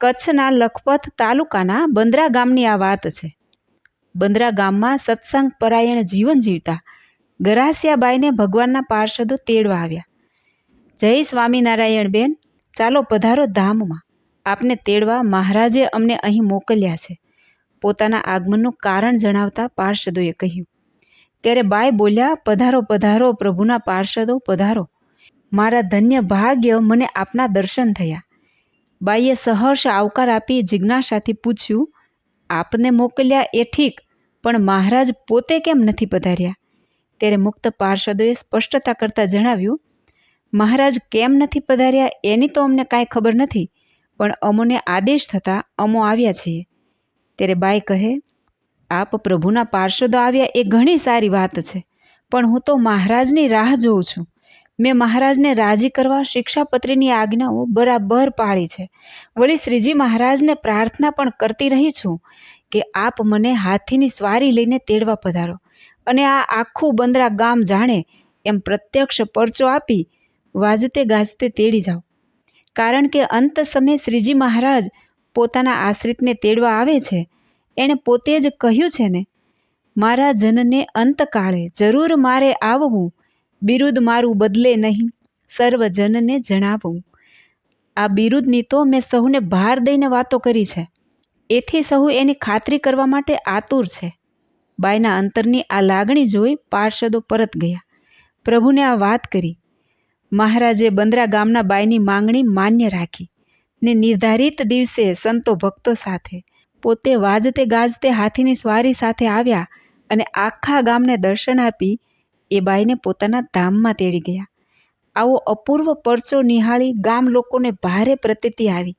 કચ્છના લખપત તાલુકાના બંદરા ગામની આ વાત છે. બંદરા ગામમાં સત્સંગ પરાયણ જીવન જીવતા ગરાસિયાબાઈને ભગવાનના પાર્ષદો તેડવા આવ્યા. જય સ્વામિનારાયણ બેન ચાલો પધારો ધામમાં. આપને તેડવા મહારાજે અમને અહીં મોકલ્યા છે. પોતાના આગમનનું કારણ જણાવતા પાર્ષદોએ કહ્યું. ત્યારે બાઈ બોલ્યા, પધારો પધારો પ્રભુના પાર્ષદો, પધારો. મારા ધન્ય ભાગ્ય મને આપના દર્શન થયા. બાઈએ સહર્ષ આવકાર આપી જિજ્ઞાસાથી પૂછ્યું, આપને મોકલ્યા એ ઠીક, પણ મહારાજ પોતે કેમ નથી પધાર્યા? ત્યારે મુક્ત પાર્ષદોએ સ્પષ્ટતા કરતાં જણાવ્યું, મહારાજ કેમ નથી પધાર્યા એની તો અમને કાંઈ ખબર નથી, પણ અમોને આદેશ થતાં અમો આવ્યા છીએ. ત્યારે બાઈ કહે, આપ પ્રભુના પાર્ષદો આવ્યા એ ઘણી સારી વાત છે, પણ હું તો મહારાજની રાહ જોઉં છું. મેં મહારાજને રાજી કરવા શિક્ષાપત્રીની આજ્ઞાઓ બરાબર પાળી છે. વળી શ્રીજી મહારાજને પ્રાર્થના પણ કરતી રહી છું કે આપ મને હાથીની સ્વારી લઈને તેડવા પધારો અને આ આખું બંદરા ગામ જાણે એમ પ્રત્યક્ષ પરચો આપી વાજતે ગાજતે તેડી જાઓ. કારણ કે અંત સમયે શ્રીજી મહારાજ પોતાના આશ્રિતને તેડવા આવે છે, એણે પોતે જ કહ્યું છે ને, મારા જનને અંતકાળે જરૂર મારે આવવું બિરુદ મારું બદલે નહીં, સર્વજનને જણાવવું આ બિરુદની તો મેં સહુને ભાર દઈને વાતો કરી છે. એથી સહુ એની ખાતરી કરવા માટે આતુર છે. બાઈના અંતરની આ લાગણી જોઈ પાર્ષદો પરત ગયા. પ્રભુને આ વાત કરી. મહારાજે બંદરા ગામના બાઈની માંગણી માન્ય રાખી ને નિર્ધારિત દિવસે સંતો ભક્તો સાથે, પોતે વાજતે ગાજતે હાથીની સ્વારી સાથે આવ્યા અને આખા ગામને દર્શન આપી એ બાઈને પોતાના ધામમાં તેડી ગયા. આવો અપૂર્વ પરચો નિહાળી ગામ લોકોને ભારે પ્રતીતિ આવી.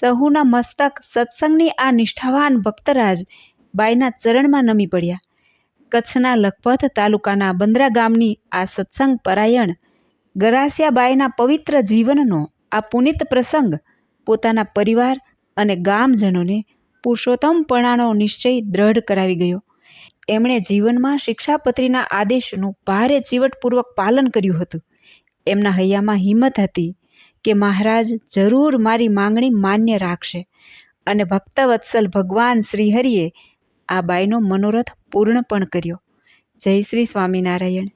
સહુના મસ્તક સત્સંગની આ નિષ્ઠાવાન ભક્તરાજ બાઈના ચરણમાં નમી પડ્યા. કચ્છના લખપત તાલુકાના બંદરા ગામની આ સત્સંગ પરાયણ ગરાસિયાબાઈના પવિત્ર જીવનનો આ પુનિત પ્રસંગ પોતાના પરિવાર અને ગામજનોને પુરુષોત્તમપણાનો નિશ્ચય દ્રઢ કરાવી ગયો. એમણે જીવનમાં શિક્ષાપત્રીના આદેશનું ભારે ચીવટપૂર્વક પાલન કર્યું હતું. એમના હૈયામાં હિંમત હતી કે મહારાજ જરૂર મારી માંગણી માન્ય રાખશે અને ભક્તવત્સલ ભગવાન શ્રીહરિએ આ બાઈનો મનોરથ પૂર્ણ પણ કર્યો. જય શ્રી સ્વામિનારાયણ.